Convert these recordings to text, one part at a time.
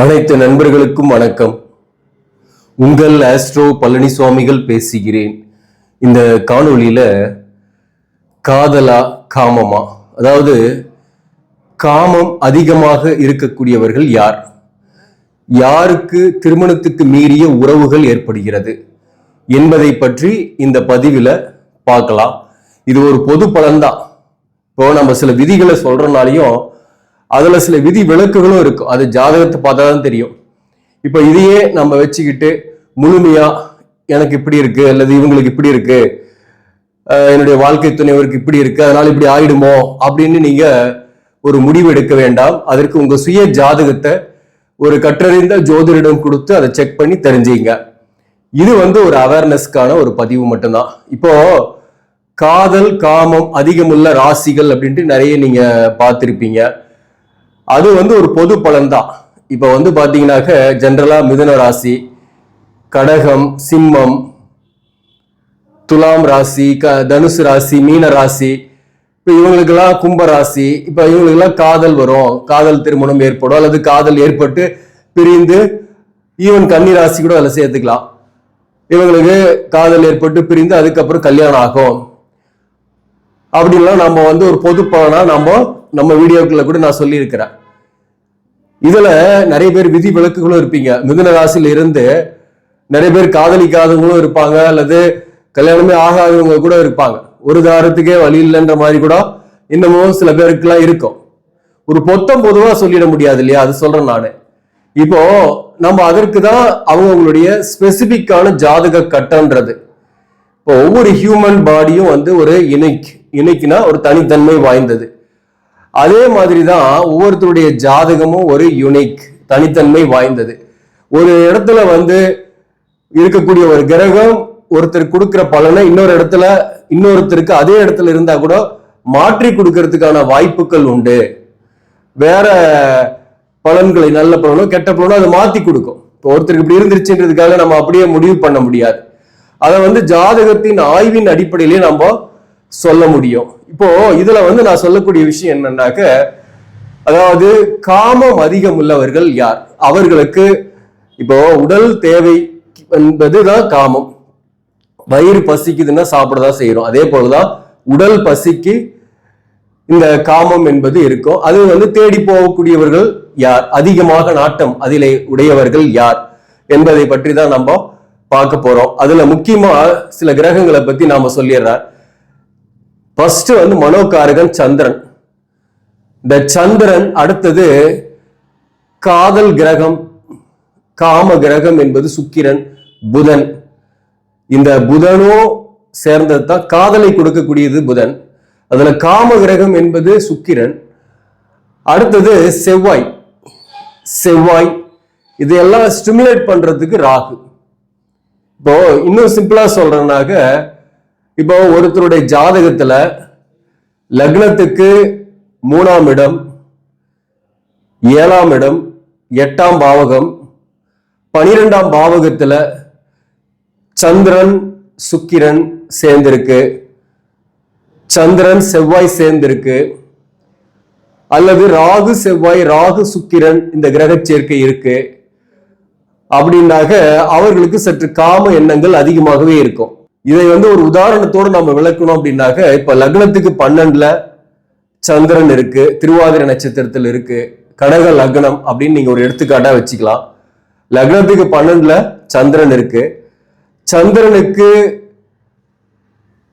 அனைத்து நண்பர்களுக்கும் வணக்கம். உங்கள் ஆஸ்ட்ரோ பழனிசுவாமிகள் பேசுகிறேன். இந்த காணொளியில் காதலா காமமா? அதாவது காமம் அதிகமாக இருக்கக்கூடியவர்கள் யார்? யாருக்கு திருமணத்துக்கு மீறிய உறவுகள் ஏற்படுகிறது? என்பதை பற்றி இந்த பதிவில் பார்க்கலாம். இது ஒரு பொது பலன்தான். இப்போ நம்ம சில விதிகளை சொல்கிறனாலையும் அதில் சில விதி விளக்குகளும் இருக்கும் அது ஜாதகத்தை பார்த்தா தான் தெரியும். இப்போ இதையே நம்ம வச்சுக்கிட்டு முழுமையாக எனக்கு இப்படி இருக்கு அல்லது இவங்களுக்கு இப்படி இருக்கு என்னுடைய வாழ்க்கை துணைவருக்கு இப்படி இருக்கு அதனால இப்படி ஆயிடுமோ அப்படின்னு நீங்க ஒரு முடிவு எடுக்க வேண்டாம். அதற்கு உங்க சுய ஜாதகத்தை ஒரு கற்றறிந்த ஜோதிடரிடம் கொடுத்து அதை செக் பண்ணி தெரிஞ்சுங்க. இது வந்து ஒரு அவேர்னஸ்க்கான ஒரு பதிவு மட்டும்தான். இப்போ காதல் காமம் அதிகமுள்ள ராசிகள் அப்படின்ட்டு நிறைய நீங்க பார்த்துருப்பீங்க. அது வந்து ஒரு பொது பலன் தான் இப்போ வந்து பார்த்தீங்கன்னாக்க ஜென்ரலாக மிதுன ராசி கடகம் சிம்மம் துலாம் ராசி க தனுசு ராசி மீன ராசி இப்போ இவங்களுக்கெல்லாம் கும்ப ராசி இப்போ இவங்களுக்கெல்லாம் காதல் வரும். காதல் திருமணம் ஏற்படும் அல்லது காதல் ஏற்பட்டு பிரிந்து ஈவன் கன்னி ராசி கூட அதில் சேர்த்துக்கலாம். இவங்களுக்கு காதல் ஏற்பட்டு பிரிந்து அதுக்கப்புறம் கல்யாணம் ஆகும். அப்படின்லாம் நம்ம வந்து ஒரு பொது பலனா நம்ம நம்ம வீடியோக்குள்ள கூட நான் சொல்லியிருக்கிறேன். இதுல நிறைய பேர் விதி விளக்குகளும் இருப்பீங்க. மிதுன ராசியில இருந்து நிறைய பேர் காதலிக்காதவங்களும் இருப்பாங்க அல்லது கல்யாணமே ஆகாதவங்க கூட இருப்பாங்க. ஒரு தாரத்துக்கே வழி இல்லைன்ற மாதிரி கூட இன்னமும் சில பேருக்குலாம் இருக்கும். ஒரு பொத்தம் பொதுவா சொல்லிட முடியாது இல்லையா? அது சொல்றேன் நானு. இப்போ நம்ம அதற்கு தான் அவங்களுடைய ஸ்பெசிபிக்கான ஜாதக கட்டன்றது இப்போ ஒவ்வொரு ஹியூமன் பாடியும் வந்து ஒரு இணைக்கு இணைக்குனா ஒரு தனித்தன்மை வாய்ந்தது. அதே மாதிரி தான் ஒவ்வொருத்தருடைய ஜாதகமும் ஒரு யுனிக் தனித்தன்மை வாய்ந்தது. ஒரு இடத்துல வந்து இருக்கக்கூடிய ஒரு கிரகம் ஒருத்தர் கொடுக்குற பலனை இன்னொரு இடத்துல இன்னொருத்தருக்கு அதே இடத்துல இருந்தா கூட மாற்றி கொடுக்கறதுக்கான வாய்ப்புகள் உண்டு. வேற பலன்களை நல்ல பலனோ கெட்ட பலனோ அதை மாத்தி கொடுக்கும். இப்போ ஒருத்தருக்கு இப்படி இருந்துருச்சுன்றதுக்காக நம்ம அப்படியே முடிவு பண்ண முடியாது. அதை வந்து ஜாதகத்தின் ஆய்வின் அடிப்படையிலேயே நம்ம சொல்ல முடியும். இப்போ இதுல வந்து நான் சொல்லக்கூடிய விஷயம் என்னன்னாக்க அதாவது காமம் அதிகம் உள்ளவர்கள் யார்? அவர்களுக்கு இப்போ உடல் தேவை என்பதுதான் காமம். வயிறு பசிக்குதுன்னா சாப்பிட தான் செய்யறோம் அதே போலதான் உடல் பசிக்கு இந்த காமம் என்பது இருக்கும். அது வந்து தேடி போகக்கூடியவர்கள் யார்? அதிகமாக நாட்டம் அதிலே உடையவர்கள் யார்? என்பதை பற்றி தான் நம்ம பார்க்க போறோம். அதுல முக்கியமா சில கிரகங்களை பத்தி நாம சொல்லிடுறேன். ஃபர்ஸ்ட் வந்து மனோகாரகன் சந்திரன். இந்த சந்திரன் அடுத்தது காதல் கிரகம் காம கிரகம் என்பது சுக்கிரன் புதன். இந்த புதனோ சேர்ந்தது தான் காதலை கொடுக்கக்கூடியது புதன். அதுல காம கிரகம் என்பது சுக்கிரன். அடுத்தது செவ்வாய். செவ்வாய். இதையெல்லாம் ஸ்டிமுலேட் பண்றதுக்கு ராகு. இப்போ இன்னும் சிம்பிளா சொல்றேன்னாக்க இப்போ ஒருத்தருடைய ஜாதகத்துல லக்னத்துக்கு மூணாம் இடம் ஏழாம் இடம் எட்டாம் பாவகம் பனிரெண்டாம் பாவகத்துல சந்திரன் சுக்கிரன் சேர்ந்திருக்கு. சந்திரன் செவ்வாய் சேர்ந்திருக்கு. அல்லது ராகு செவ்வாய் ராகு சுக்கிரன் இந்த கிரக சேர்க்கை இருக்கு. அப்படின்னாக்க அவர்களுக்கு சற்று காம எண்ணங்கள் அதிகமாகவே இருக்கும். இதை வந்து ஒரு உதாரணத்தோடு நம்ம விளக்கணும் அப்படின்னாக்க இப்ப லக்னத்துக்கு பன்னெண்டுல சந்திரன் இருக்கு திருவாதிரை நட்சத்திரத்தில் இருக்கு கடக லக்னம் அப்படின்னு நீங்க ஒரு எடுத்துக்காட்டா வச்சுக்கலாம். லக்னத்துக்கு பன்னெண்டுல சந்திரன் இருக்கு. சந்திரனுக்கு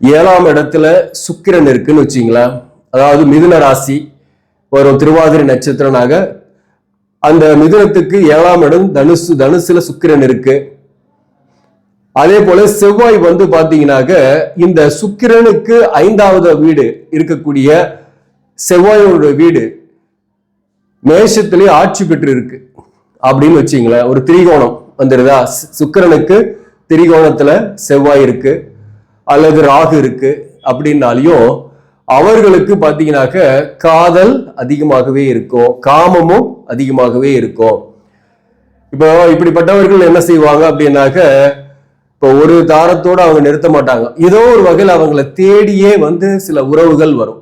ஏழாம் இடத்துல சுக்கிரன் இருக்குன்னு வச்சுங்களேன். அதாவது மிதுன ராசி வரும் திருவாதிரை நட்சத்திரனாக. அந்த மிதுனத்துக்கு ஏழாம் இடம் தனுசு தனுசுல சுக்கிரன் இருக்கு. அதே போல செவ்வாய் வந்து பாத்தீங்கன்னாக்க இந்த சுக்கிரனுக்கு ஐந்தாவது வீடு இருக்கக்கூடிய செவ்வாயோட வீடு மேஷத்திலே ஆட்சி பெற்று இருக்கு அப்படின்னு வச்சுங்களேன் ஒரு திரிகோணம் வந்துடுதா சுக்கிரனுக்கு திரிகோணத்துல செவ்வாய் இருக்கு அல்லது ராகு இருக்கு அப்படின்னாலையும் அவர்களுக்கு பார்த்தீங்கன்னாக்க காதல் அதிகமாகவே இருக்கும் காமமும் அதிகமாகவே இருக்கும் இப்போ இப்படிப்பட்டவர்கள் என்ன செய்வாங்க அப்படின்னாக்க இப்போ ஒரு தாரத்தோடு அவங்க நிறுத்த மாட்டாங்க. ஏதோ ஒரு வகையில் அவங்கள தேடியே வந்து சில உறவுகள் வரும்.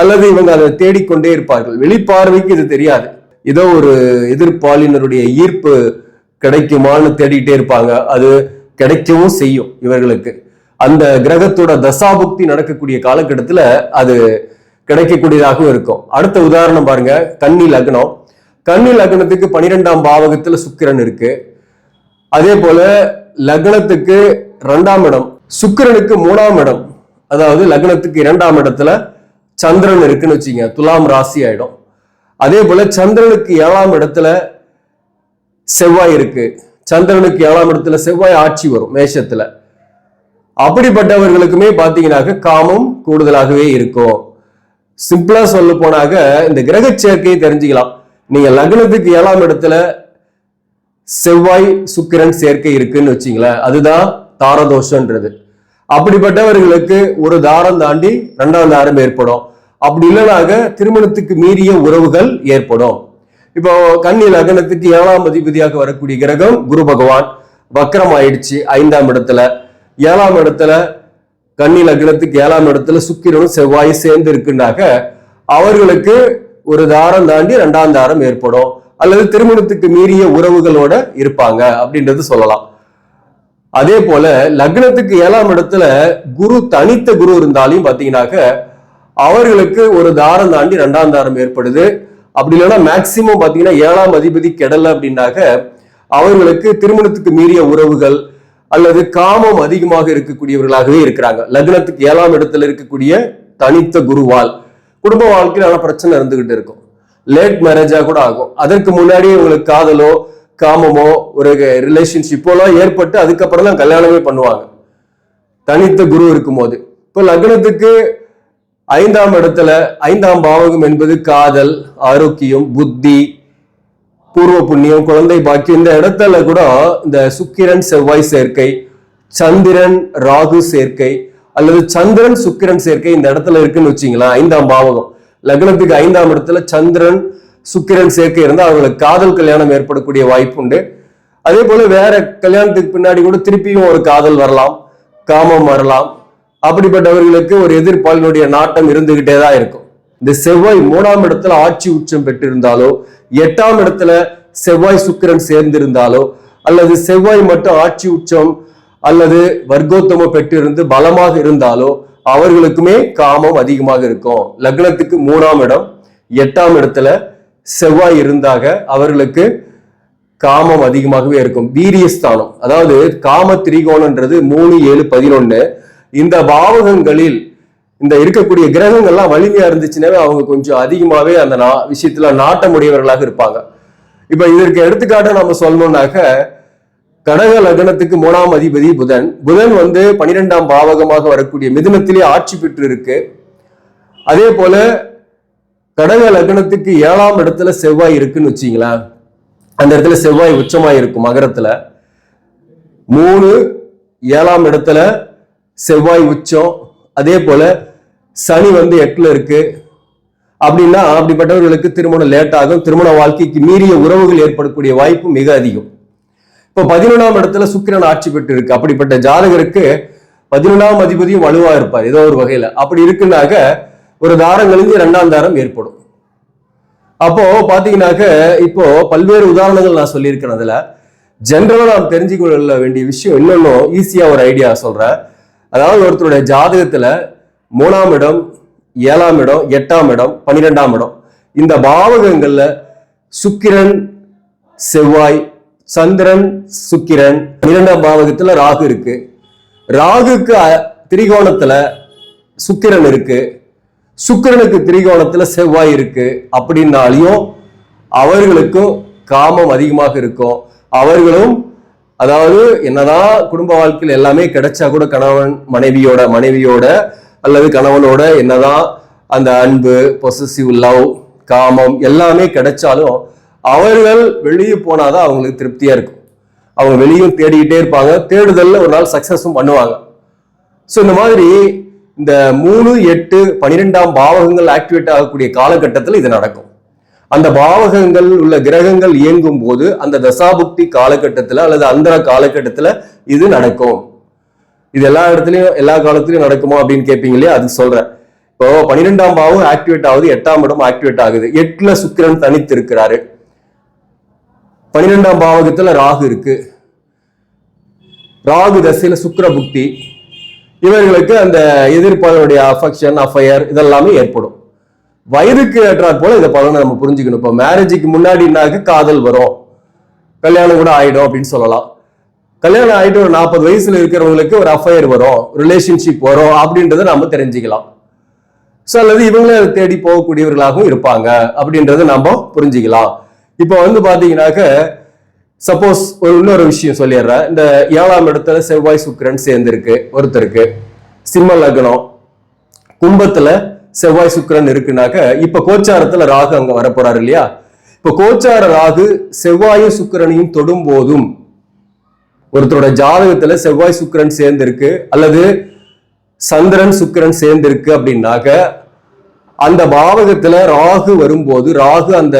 அல்லது இவங்க அதை தேடிக்கொண்டே இருப்பார்கள். வெளிப்பார்வைக்கு இது தெரியாது. ஏதோ ஒரு எதிர்ப்பாளினருடைய ஈர்ப்பு கிடைக்குமான்னு தேடிக்கிட்டே இருப்பாங்க. அது கிடைக்கவும் செய்யும் இவர்களுக்கு. அந்த கிரகத்தோட தசாபுக்தி நடக்கக்கூடிய காலகட்டத்தில் அது கிடைக்கக்கூடியதாகவும் இருக்கும். அடுத்த உதாரணம் பாருங்க. கன்னி லக்னம். கன்னி லக்னத்துக்கு பனிரெண்டாம் பாவகத்தில் சுக்கிரன் இருக்கு. அதே போல லக்னத்துக்கு ரெண்டாம் இடம் சுக்கிரனுக்கு மூணாம் இடம். அதாவது லக்னத்துக்கு இரண்டாம் இடத்துல சந்திரன் இருக்குன்னு வச்சுங்க துலாம் ராசி ஆயிடும். அதே போல சந்திரனுக்கு ஏழாம் இடத்துல செவ்வாய் இருக்கு. சந்திரனுக்கு ஏழாம் இடத்துல செவ்வாய் ஆட்சி வரும் மேஷத்துல. அப்படிப்பட்டவர்களுக்குமே பாத்தீங்கன்னாக்க காமம் கூடுதலாகவே இருக்கும். சிம்பிளா சொல்ல போனாக்க இந்த கிரக சேர்க்கையை தெரிஞ்சுக்கலாம். நீங்க லக்னத்துக்கு ஏழாம் இடத்துல செவ்வாய் சுக்கிரன் சேர்க்கை இருக்குன்னு வச்சுங்களேன் அதுதான் தாரதோஷன்றது. அப்படிப்பட்டவர்களுக்கு ஒரு தாரம் தாண்டி ரெண்டாம் தாரம் ஏற்படும். அப்படி இல்லைனாக திருமணத்துக்கு மீறிய உறவுகள் ஏற்படும். இப்போ கன்னி லக்னத்துக்கு ஏழாம் அதிபதியாக வரக்கூடிய கிரகம் குரு பகவான். வக்கரம் ஆயிடுச்சு ஐந்தாம் இடத்துல. ஏழாம் இடத்துல கன்னி லக்னத்துக்கு ஏழாம் இடத்துல சுக்கிரனும் செவ்வாயும் சேர்ந்து இருக்குன்னாக்க அவர்களுக்கு ஒரு தாரம் தாண்டி ரெண்டாம் தாரம் ஏற்படும். அல்லது திருமணத்துக்கு மீறிய உறவுகளோட இருப்பாங்க அப்படின்றது சொல்லலாம். அதே போல லக்னத்துக்கு ஏழாம் இடத்துல குரு தனித்த குரு இருந்தாலும் பாத்தீங்கன்னாக்க அவர்களுக்கு ஒரு தாரம் தாண்டி ரெண்டாம் தாரம் ஏற்படுது. அப்படி இல்லைன்னா மேக்சிமம் பாத்தீங்கன்னா ஏழாம் அதிபதி கெடல அப்படின்னாக்க அவர்களுக்கு திருமணத்துக்கு மீறிய உறவுகள் அல்லது காமம் அதிகமாக இருக்கக்கூடியவர்களாகவே இருக்கிறாங்க. லக்னத்துக்கு ஏழாம் இடத்துல இருக்கக்கூடிய தனித்த குருவால் குடும்ப வாழ்க்கையில் நல்ல பிரச்சனை இருந்துகிட்டு இருக்கும். லேட் மேரேஜா கூட ஆகும். அதற்கு முன்னாடியே உங்களுக்கு காதலோ காமமோ ஒரு ரிலேஷன்ஷிப்போலாம் ஏற்பட்டு அதுக்கப்புறம் தான் கல்யாணமே பண்ணுவாங்க. தனித்த குரு இருக்கும்போது. இப்போ லக்னத்துக்கு ஐந்தாம் இடத்துல ஐந்தாம் பாவகம் என்பது காதல் ஆரோக்கியம் புத்தி பூர்வ புண்ணியம் குழந்தை பாக்கியம். இந்த இடத்துல கூட இந்த சுக்கிரன் செவ்வாய் சேர்க்கை சந்திரன் ராகு சேர்க்கை அல்லது சந்திரன் சுக்கிரன் சேர்க்கை இந்த இடத்துல இருக்குன்னு வச்சுங்களேன் ஐந்தாம் பாவகம். லக்னத்துக்கு ஐந்தாம் இடத்துல சந்திரன் சுக்கிரன் சேர்க்கை இருந்தால் அவங்களுக்கு காதல் கல்யாணம் ஏற்படக்கூடிய வாய்ப்பு உண்டு அதே போல வேற கல்யாணத்துக்கு பின்னாடி கூட திருப்பியும் ஒரு காதல் வரலாம் காமம் வரலாம். அப்படிப்பட்டவர்களுக்கு ஒரு எதிர்ப்பாளினுடைய நாட்டம் இருந்துகிட்டே தான் இருக்கும். இந்த செவ்வாய் மூணாம் இடத்துல ஆட்சி உச்சம் பெற்றிருந்தாலோ எட்டாம் இடத்துல செவ்வாய் சுக்கிரன் சேர்ந்திருந்தாலோ அல்லது செவ்வாய் மட்டும் ஆட்சி உச்சம் அல்லது வர்க்கோத்தமம் பெற்றிருந்து பலமாக இருந்தாலோ அவர்களுக்குமே காமம் அதிகமாக இருக்கும். லக்னத்துக்கு மூணாம் இடம் எட்டாம் இடத்துல செவ்வாய் இருந்தாக அவர்களுக்கு காமம் அதிகமாகவே இருக்கும். வீரியஸ்தானம் அதாவது காம திரிகோணன்றது மூணு ஏழு பதினொன்னு. இந்த பாவகங்களில் இந்த இருக்கக்கூடிய கிரகங்கள்லாம் வலிமையா இருந்துச்சுனாவே அவங்க கொஞ்சம் அதிகமாவே அந்த நா விஷயத்துல நாட்டமுடையவர்களாக இருப்பாங்க. இப்ப இதற்கு எடுத்துக்காட்டு நம்ம சொல்லணும்னாக்க கடக லக்னத்துக்கு மூணாம் அதிபதி புதன். புதன் வந்து பனிரெண்டாம் பாவகமாக வரக்கூடிய மிதுனத்திலே ஆட்சி பெற்று இருக்கு அதே போல கடக லக்னத்துக்கு ஏழாம் இடத்துல செவ்வாய் இருக்குன்னு வச்சீங்களேன். அந்த இடத்துல செவ்வாய் உச்சமாக இருக்கும் மகரத்துல. மூணு ஏழாம் இடத்துல செவ்வாய் உச்சம். அதே போல சனி வந்து எட்டுல இருக்கு. அப்படின்னா அப்படிப்பட்டவர்களுக்கு திருமணம் லேட் ஆகும். திருமண வாழ்க்கைக்கு மீறிய உறவுகள் ஏற்படக்கூடிய வாய்ப்பு மிக அதிகம். இப்போ பதினொன்றாம் இடத்துல சுக்கிரன் ஆட்சி பெற்று இருக்கு அப்படிப்பட்ட ஜாதகருக்கு பதினொன்றாம் அதிபதியும் வலுவா இருப்பார் ஏதோ ஒரு வகையில. அப்படி இருக்குனாக்க ஒரு தாரம் கழிஞ்சு ரெண்டாம் தாரம் ஏற்படும். அப்போ பாத்தீங்கன்னாக்க இப்போ பல்வேறு உதாரணங்கள் நான் சொல்லியிருக்கேன் அதுல. ஜென்ரலா நாம் தெரிஞ்சுக்கொள்ள வேண்டிய விஷயம் இன்னொன்னும் ஈஸியா ஒரு ஐடியா சொல்றேன். அதாவது ஒருத்தருடைய ஜாதகத்துல மூணாம் இடம் ஏழாம் இடம் எட்டாம் இடம் பன்னிரெண்டாம் இடம். இந்த பாவகங்கள்ல சுக்கிரன் செவ்வாய் சந்திரன் சுக்கிரன் இரண்டாம் பாவகத்துல ராகு இருக்கு. ராகுக்கு திரிகோணத்துல சுக்கிரன் இருக்கு. சுக்கிரனுக்கு திரிகோணத்துல செவ்வாய் இருக்கு. அப்படின்னாலையும் அவர்களுக்கும் காமம் அதிகமாக இருக்கும். அவர்களும் அதாவது என்னதான் குடும்ப வாழ்க்கையில் எல்லாமே கிடைச்சா கூட கணவன் மனைவியோட மனைவியோட அல்லது கணவனோட என்னதான் அந்த அன்பு பொசசிவ் லவ் காமம் எல்லாமே கிடைச்சாலும் அவர்கள் வெளியே போனாதான் அவங்களுக்கு திருப்தியா இருக்கும். அவங்க வெளியும் தேடிக்கிட்டே இருப்பாங்க. தேடுதல்ல ஒரு நாள் சக்சஸும் பண்ணுவாங்க. ஸோ இந்த மாதிரி இந்த மூணு எட்டு பனிரெண்டாம் பாவகங்கள் ஆக்டிவேட் ஆகக்கூடிய காலகட்டத்தில் இது நடக்கும். அந்த பாவகங்கள் உள்ள கிரகங்கள் இயங்கும் போது அந்த தசாபுக்தி காலகட்டத்தில் அல்லது அந்த காலகட்டத்தில் இது நடக்கும். இது எல்லா இடத்துலையும் எல்லா காலத்துலையும் நடக்குமா அப்படின்னு கேட்பீங்க இல்லையா? அது சொல்றேன். இப்போ பன்னிரெண்டாம் பாவம் ஆக்டிவேட் ஆகுது எட்டாம் இடம் ஆக்டிவேட் ஆகுது. எட்டுல சுக்கிரன் தனித்து இருக்கிறாரு பன்னிரெண்டாம் பாவகத்துல ராகு இருக்கு. ராகு தசையில சுக்கிர புக்தி. இவர்களுக்கு அந்த எதிர்ப்பாளருடைய அஃபெக்ஷன் அஃபயர் இதெல்லாமே ஏற்படும். வயதுக்கு ஏற்றாற் போல இதை பலனை நம்ம புரிஞ்சுக்கணும். இப்போ மேரேஜுக்கு முன்னாடினாக்க காதல் வரும். கல்யாணம் கூட ஆயிடும் அப்படின்னு சொல்லலாம். கல்யாணம் ஆயிட்டு ஒரு நாற்பது வயசுல இருக்கிறவங்களுக்கு ஒரு அஃபயர் வரும். ரிலேஷன்ஷிப் வரும் அப்படின்றத நம்ம தெரிஞ்சுக்கலாம். ஸோ அல்லது இவங்களே அதை தேடி போகக்கூடியவர்களாகவும் இருப்பாங்க அப்படின்றத நம்ம புரிஞ்சுக்கலாம். இப்போ வந்து பாத்தீங்கன்னாக்க சப்போஸ் ஒரு இன்னொரு விஷயம் சொல்லிடுறேன். இந்த ஏழாம் இடத்துல செவ்வாய் சுக்கிரன் சேர்ந்திருக்கு ஒருத்தருக்கு. சிம்ம லக்னம். கும்பத்துல செவ்வாய் சுக்கிரன் இருக்குனாக்க இப்ப கோச்சாரத்துல ராகு அங்க வரப்போறாரு இல்லையா? இப்ப கோச்சார ராகு செவ்வாயும் சுக்கிரனையும் தொடும் போதும் ஒருத்தரோட ஜாதகத்துல செவ்வாய் சுக்கரன் சேர்ந்திருக்கு அல்லது சந்திரன் சுக்கிரன் சேர்ந்திருக்கு அப்படின்னாக்க அந்த பாவகத்துல ராகு வரும்போது ராகு அந்த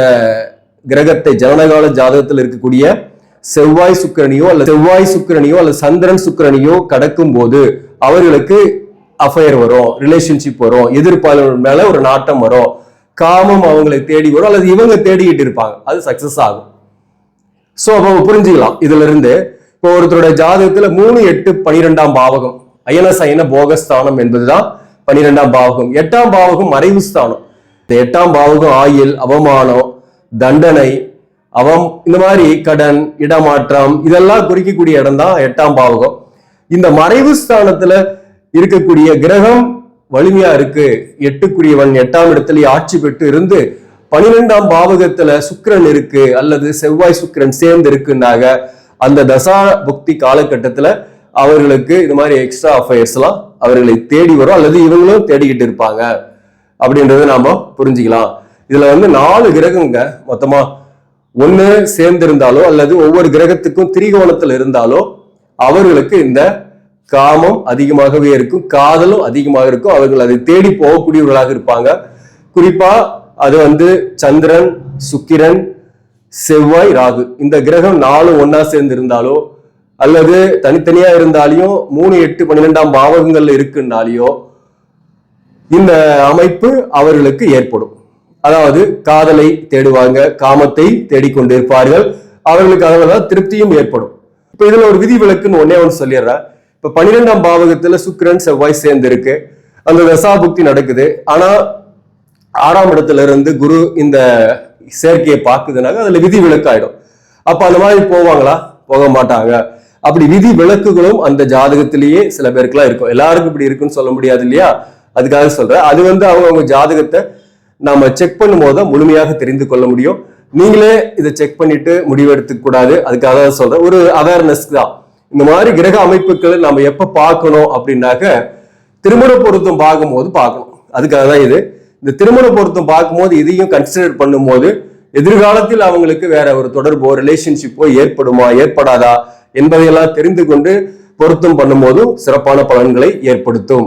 கிரகத்தை ஜனனகால ஜாதகத்தில் இருக்கக்கூடிய செவ்வாய் சுக்கரனியோ அல்ல செவ்வாய் சுக்கரனியோ அல்ல சந்திரன் சுக்கரனியோ கடக்கும் போது அவர்களுக்கு அஃபயர் வரும் ரிலேஷன்ஷிப் வரும் எதிர்ப்பாளர் மேல ஒரு நாட்டம் வரும். காமம் அவங்களை தேடி வரும் அல்லது இவங்க தேடிக்கிட்டு இருப்பாங்க. அது சக்சஸ் ஆகும். சோ அப்போ புரிஞ்சுக்கலாம். இதுல இருந்து இப்போ ஒருத்தரோட ஜாதகத்துல மூணு எட்டு பனிரெண்டாம் பாவகம். அயன போகஸ்தானம் என்பதுதான் பனிரெண்டாம் பாவகம். எட்டாம் பாவகம் மறைவு ஸ்தானம் இந்த எட்டாம் பாவகம் ஆயில் அவமானம் தண்டனை அவம் இந்த மாதிரி கடன் இடமாற்றம் இதெல்லாம் குறிக்கக்கூடிய இடம் தான் எட்டாம் பாவகம். இந்த மறைவு ஸ்தானத்துல இருக்கக்கூடிய கிரகம் வலிமையா இருக்கு. எட்டுக்குரியவன் எட்டாம் இடத்துல ஆட்சி பெற்று இருந்து பனிரெண்டாம் பாவகத்துல சுக்கரன் இருக்கு அல்லது செவ்வாய் சுக்கிரன் சேர்ந்து இருக்குன்னாக அந்த தசா புக்தி காலகட்டத்துல அவர்களுக்கு இது மாதிரி எக்ஸ்ட்ரா அஃபேர்ஸ் எல்லாம் அவர்களை தேடி வரும் அல்லது இவங்களும் தேடிக்கிட்டு இருப்பாங்க. அப்படின்றத நாம புரிஞ்சுக்கலாம். இதுல வந்து நாலு கிரகங்க மொத்தமா. ஒண்ணு சேர்ந்திருந்தாலோ அல்லது ஒவ்வொரு கிரகத்துக்கும் திரிகோணத்தில் இருந்தாலோ அவர்களுக்கு இந்த காமம் அதிகமாகவே இருக்கும் காதலும் அதிகமாக இருக்கும். அவர்கள் அதை தேடி போகக்கூடியவர்களாக இருப்பாங்க. குறிப்பா அது வந்து சந்திரன் சுக்கிரன் செவ்வாய் ராகு. இந்த கிரகம் நாலு ஒன்னா சேர்ந்து இருந்தாலோ அல்லது தனித்தனியா இருந்தாலையும் மூணு எட்டு பன்னிரெண்டாம் பாவகங்கள்ல இருக்குன்னாலையோ இந்த அமைப்பு அவர்களுக்கு ஏற்படும். அதாவது காதலை தேடுவாங்க காமத்தை தேடிக்கொண்டிருப்பார்கள். அவர்களுக்கு அதனால திருப்தியும் ஏற்படும். இப்ப இதுல ஒரு விதி விளக்குன்னு ஒன்னே ஒன்று சொல்லிடுறேன். இப்ப பன்னிரெண்டாம் பாவகத்துல சுக்கிரன் செவ்வாய் சேர்ந்து இருக்கு அந்த தசாபுக்தி நடக்குது. ஆனா ஆறாம் இடத்துல இருந்து குரு இந்த சேர்க்கையை பார்க்குதுனாக்க அதுல விதி விலக்கு ஆயிடும் அப்ப அந்த மாதிரி போவாங்களா? போக மாட்டாங்க. அப்படி விதி விளக்குகளும் அந்த ஜாதகத்திலேயே சில பேருக்குலாம் இருக்கும். எல்லாருக்கும் இப்படி இருக்குன்னு சொல்ல முடியாது இல்லையா? அதுக்காக சொல்றேன். அது வந்து அவங்க அவங்க ஜாதகத்தை நாம செக் பண்ணும் போது தான் முழுமையாக தெரிந்து கொள்ள முடியும். நீங்களே இதை செக் பண்ணிட்டு முடிவெடுத்துக்க கூடாது. அதுக்காக தான் சொல்றேன். ஒரு அவேர்னஸ் தான். இந்த மாதிரி கிரக அமைப்புகளை நம்ம எப்ப பார்க்கணும் அப்படின்னாக்க திருமண பொருத்தம் பார்க்கும்போது பார்க்கணும். அதுக்காக தான் இது. இந்த திருமண பொருத்தம் பார்க்கும்போது இதையும் கன்சிடர் பண்ணும்போது எதிர்காலத்தில் அவங்களுக்கு வேற ஒரு தொடர்போ ரிலேஷன்ஷிப்போ ஏற்படுமா ஏற்படாதா என்பதையெல்லாம் தெரிந்து கொண்டு பொருத்தம் பண்ணும்போதும் சிறப்பான பலன்களை ஏற்படுத்தும்.